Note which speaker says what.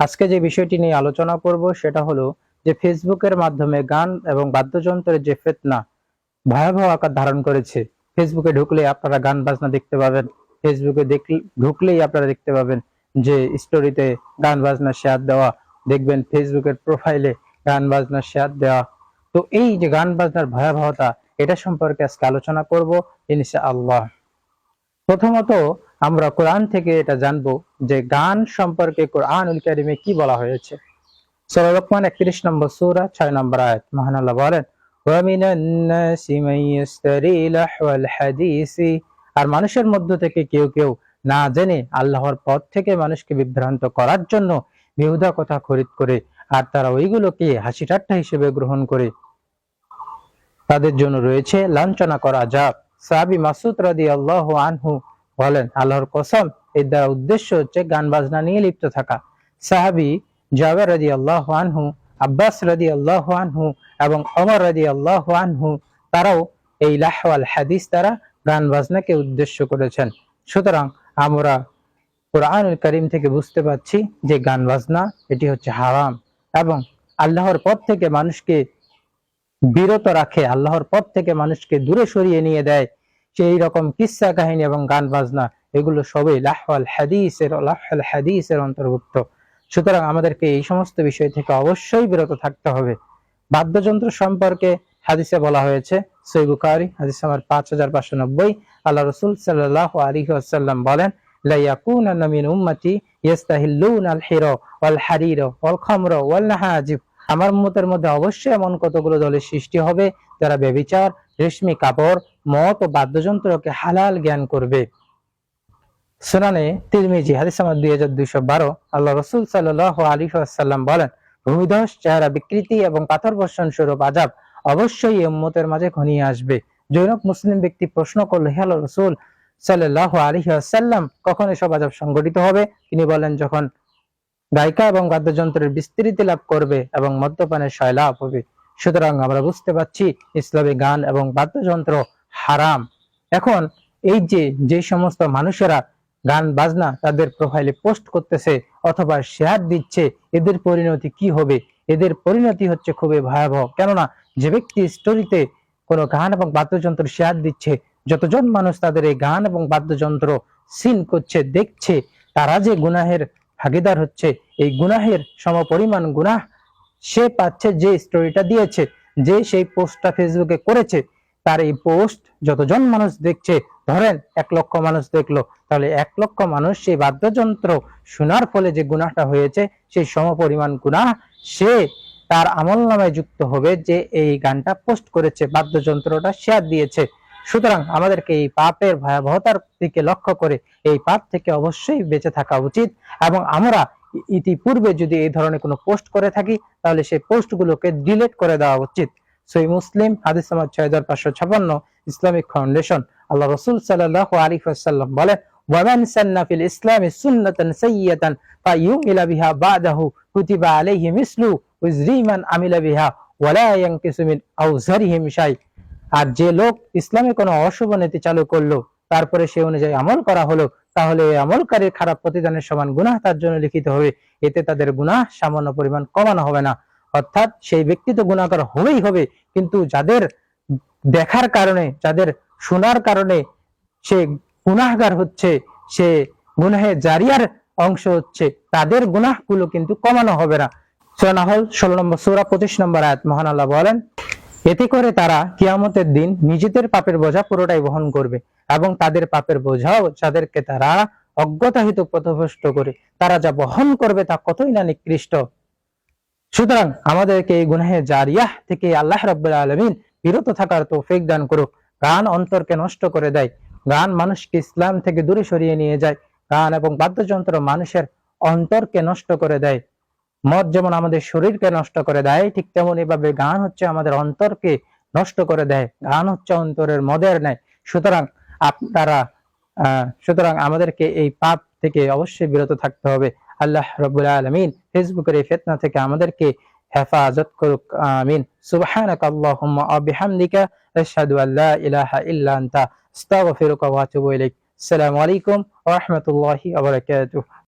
Speaker 1: আজকে যে বিষয়টি নিয়ে আলোচনা করব সেটা হলো যে ফেসবুকের মাধ্যমে গান এবং বাদ্যযন্ত্রের যে ফেতনা, ভয়াবহ আকার ধারণ করেছে। ফেসবুকে ঢুকলে আপনারা গান বাজনা দেখতে পাবেন। ফেসবুকে ঢুকলেই আপনারা দেখতে পাবেন যে স্টোরিতে গান বাজনা শেয়ার দেওয়া। দেখবেন ফেসবুকের প্রোফাইলে গান বাজনা শেয়ার দেওয়া তো এই যে গান বাজনার ভয়াবহতা এটা সম্পর্কে আজকে আলোচনা করব ইনশাআল্লাহ প্রথমত আমরা কোরআন থেকে এটা জানবো যে গান সম্পর্কে কোরআনুল কারিমে কি বলা হয়েছে সূরা লোকমান 31 নম্বর সূরা 6 নম্বর আয়াত মহান আল্লাহ বলেন وَمِنَ النَّاسِ مَن يَشْتَرِي لَهْوَ الْحَدِيثِ আর মানুষের মধ্য থেকে কেউ কেউ না জেনে আল্লাহর পথ থেকে মানুষকে বিভ্রান্ত করার জন্য বেহুদা কথা খরিদ করে আর তারা ওইগুলোকে হাসি ঠাট্টা হিসেবে গ্রহণ করে। তাদের জন্য রয়েছে লাঞ্ছনা করা যাক সাহাবি মাসুদ রাদি আল্লাহ আনহু বলেন, আল্লাহর কসম, এর দ্বারা উদ্দেশ্য হচ্ছে গান বাজনা নিয়ে লিপ্ত থাকা। সাহাবি জাবের রাদি আল্লাহ আনহু, আব্বাস রাদি আল্লাহ আনহু এবং অমর রাদি আল্লাহ আনহু, তারাও এই লাহওয়াল হাদিস দ্বারা গান বাজনাকে উদ্দেশ্য করেছেন। সুতরাং আমরা কোরআনুল করিম থেকে বুঝতে পাচ্ছি যে গান বাজনা এটি হচ্ছে হারাম। এবং আল্লাহর পথ থেকে মানুষকে বিরত রাখে, আল্লাহর পথ থেকে মানুষকে দূরে সরিয়ে নিয়ে দেয়। সেই রকম কিসা কাহিনী এবং গান বাজনা, এগুলো সবই লাহওয়াল হাদিসের লাহওয়াল হাদিসের অন্তর্ভুক্ত। সুতরাং আমাদেরকে এই সমস্ত বিষয় থেকে অবশ্যই বিরত থাকতে হবে। বাদ্যযন্ত্র সম্পর্কে হাদিসে বলা হয়েছে সৈবুকারি হাদিস আমার পাঁচ হাজার পাঁচশো নব্বই। আল্লাহ রসুল সাল্লাহ আলী আসাল্লাম বলেন লাইয়াকুন মিন উম্মাতি ইয়াস্তাহিল্লুন আল হিরো ওয়াল হারির, ওয়াল খমর, ওয়াল নাহাজিব। আমার মতের মধ্যে অবশ্যই এমন কতগুলো দলের সৃষ্টি হবে যারা ব্যবিচার রেশমি কাপড় মত ও বাদ্যযন্ত্রকে হালাল জ্ঞান করবে। সুনানে তিরমিজি, হাদিস আমার দুই হাজার দুইশো বারো, আল্লাহ রসুল সাল্লাহ আলী সাল্লাম বলেন, ভূমিধস, চেহারা বিকৃতি এবং পাথর বর্ষণ স্বরূপ আজাব অবশ্যই উম্মতের মাঝে ঘনিয়ে আসবে। জৈনক মুসলিম ব্যক্তি প্রশ্ন করল, হে হেল রসুল সাল্লাহ আলী সাল্লাম কখন এসব আজাব সংগঠিত হবে? তিনি বলেন, যখন গায়িকা এবং বাদ্যযন্ত্রের বিস্তৃতি লাভ করবে এবং মদ্যপানের শয়লাভ হবে। সুতরাং আমরা বুঝতে পারছি ইসলামী গান এবং বাদ্যযন্ত্র হারাম। এখন এই যে যে সমস্ত মানুষেরা গান, বাজনা তাদের প্রোফাইলে পোস্ট করতেছে অথবা শেয়ার দিচ্ছে, এদের পরিণতি কি হবে? এদের পরিণতি হচ্ছে খুবই ভয়াবহ। কেননা যে ব্যক্তি স্টোরিতে কোনো গান এবং বাদ্যযন্ত্র শেয়ার দিচ্ছে, যতজন মানুষ তাদের এই গান এবং বাদ্যযন্ত্র সিন করছে, দেখছে, তারা যে গুনাহের ভাগিদার হচ্ছে। এই গুনাহের সমপরিমাণ গুনাহ সে পাচ্ছে যে স্টোরিটা দিয়েছে, যে সেই পোস্টটা ফেসবুকে করেছে। তার এই পোস্ট যতজন মানুষ দেখছে, ধরেন এক লক্ষ মানুষ দেখল, তাহলে এক লক্ষ মানুষ সেই বাদ্যযন্ত্র শোনার ফলে যে গুনাহটা হয়েছে, সেই সমপরিমাণ গুনাহ সে তার আমল নামায় যুক্ত হবে যে এই গানটা পোস্ট করেছে, বাদ্যযন্ত্রটা শেয়ার দিয়েছে। সুতরাং আমাদেরকে এই পাপের ভয়াবহতার দিকে লক্ষ্য করে এই পাপ থেকে অবশ্যই বেঁচে থাকা উচিত এবং আমরা ইতিপূর্বে যদি এই ধরনের কোনো পোস্ট করে থাকি তাহলে সেই পোস্টগুলোকে ডিলিট করে দেওয়া উচিত সই মুসলিম হাদিস নাম্বার ছয় হাজার পাঁচশো ছাপান্ন ইসলামিক ফাউন্ডেশন আল্লাহ রসুল সাল্লাহ আলিফ সাল্লাম বলেন ومن سن في الإسلام سنة سيئة فيؤمل بها بعده كتب عليه مثل وزر من عمل بها ولا ينقص من أوزرهم شيء আর যে লোক ইসলামে কোনো অশুভ নীতি চালু করল, তারপরে সে অনুযায়ী আমল করা হলো, তাহলে আমলকারীর খারাপ প্রতিদানের সমান গুনাহ তার জন্য লিখিত হবে। এতে তাদের গুনাহ সামান্য পরিমাণ কমানো হবে না। অর্থাৎ সেই ব্যক্তি তো গুণাকার হবেই হবে, কিন্তু যাদের দেখার কারণে, যাদের শোনার কারণে সে গুনাহগার হচ্ছে, সে গুনাহে জারিয়ার অংশ হচ্ছে, তাদের গুনাহগুলো কিন্তু কমানো হবে না। সোনাহল ষোলো নম্বর, সুরা পঁচিশ নম্বর আয়াত, মহান আল্লাহ বলেন এতে করে তারা কিয়ামতের দিন নিজেদের পাপের বোঝা পুরোটাই বহন করবে এবং তাদের পাপের বোঝাও যাদেরকে তারা অজ্ঞতাহিত পথভ্রষ্ট করে, তারা যা বহন করবে তা কতই না নিকৃষ্ট। সুতরাং আমাদেরকে এই গুনাহে জারিয়াহ থেকে আল্লাহ রাব্বুল আলামিন বিরত থাকার তৌফিক দান করুক। গান অন্তরকে নষ্ট করে দেয়, গান মানুষকে ইসলাম থেকে দূরে সরিয়ে নিয়ে যায়, গান এবং বাদ্যযন্ত্র মানুষের অন্তরকে নষ্ট করে দেয়। মদ যেমন আমাদের শরীরকে নষ্ট করে দেয়, ঠিক তেমন এভাবে গান হচ্ছে আমাদের অন্তরকে নষ্ট করে দেয়। গান হচ্ছে অন্তরের মদের নেয় সুতরাং আপনারা সুতরাং আমাদেরকে এই পাপ থেকে অবশ্যই বিরত থাকতে হবে। আল্লাহ রবুল্লা আলমিন ফেসবুকের এই ফেতনা থেকে আমাদেরকে হেফাজত করুক। আমিন। সুবহানাক আল্লাহুম্মা বিহামদিকা আশহাদু আল্লা ইলাহা ইল্লা আনতা। আস্তাগফিরুকা ওয়া আতুবু আসসালামু আলাইকুম ওয়া রাহমাতুল্লাহি ওয়া বারাকাতুহু।